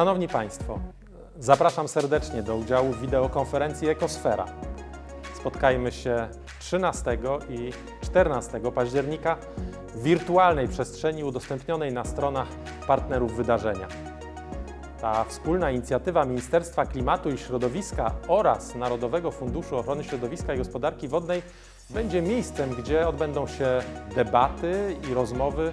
Szanowni Państwo, zapraszam serdecznie do udziału w wideokonferencji Ekosfera. Spotkajmy się 13 i 14 października w wirtualnej przestrzeni udostępnionej na stronach partnerów wydarzenia. Ta wspólna inicjatywa Ministerstwa Klimatu i Środowiska oraz Narodowego Funduszu Ochrony Środowiska i Gospodarki Wodnej będzie miejscem, gdzie odbędą się debaty i rozmowy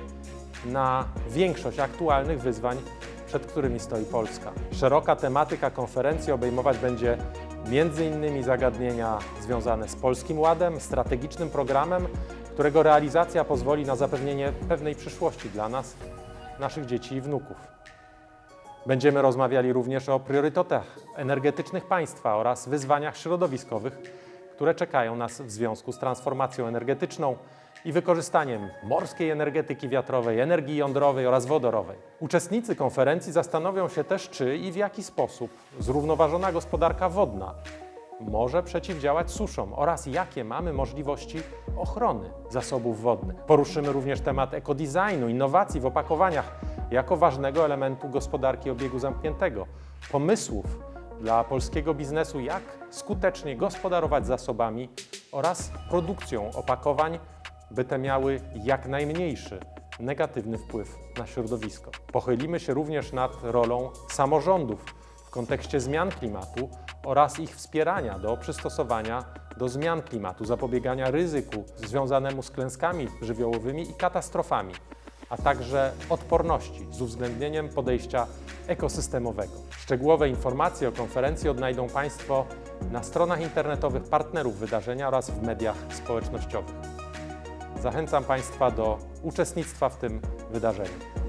na większość aktualnych wyzwań, przed którymi stoi Polska. Szeroka tematyka konferencji obejmować będzie m.in. zagadnienia związane z Polskim Ładem, strategicznym programem, którego realizacja pozwoli na zapewnienie pewnej przyszłości dla nas, naszych dzieci i wnuków. Będziemy rozmawiali również o priorytetach energetycznych państwa oraz wyzwaniach środowiskowych, które czekają nas w związku z transformacją energetyczną i wykorzystaniem morskiej energetyki wiatrowej, energii jądrowej oraz wodorowej. Uczestnicy konferencji zastanowią się też, czy i w jaki sposób zrównoważona gospodarka wodna może przeciwdziałać suszom oraz jakie mamy możliwości ochrony zasobów wodnych. Poruszymy również temat ekodesignu, innowacji w opakowaniach jako ważnego elementu gospodarki obiegu zamkniętego, pomysłów dla polskiego biznesu, jak skutecznie gospodarować zasobami oraz produkcją opakowań, by te miały jak najmniejszy negatywny wpływ na środowisko. Pochylimy się również nad rolą samorządów w kontekście zmian klimatu oraz ich wspierania do przystosowania do zmian klimatu, zapobiegania ryzyku związanemu z klęskami żywiołowymi i katastrofami, a także odporności z uwzględnieniem podejścia ekosystemowego. Szczegółowe informacje o konferencji odnajdą Państwo na stronach internetowych partnerów wydarzenia oraz w mediach społecznościowych. Zachęcam Państwa do uczestnictwa w tym wydarzeniu.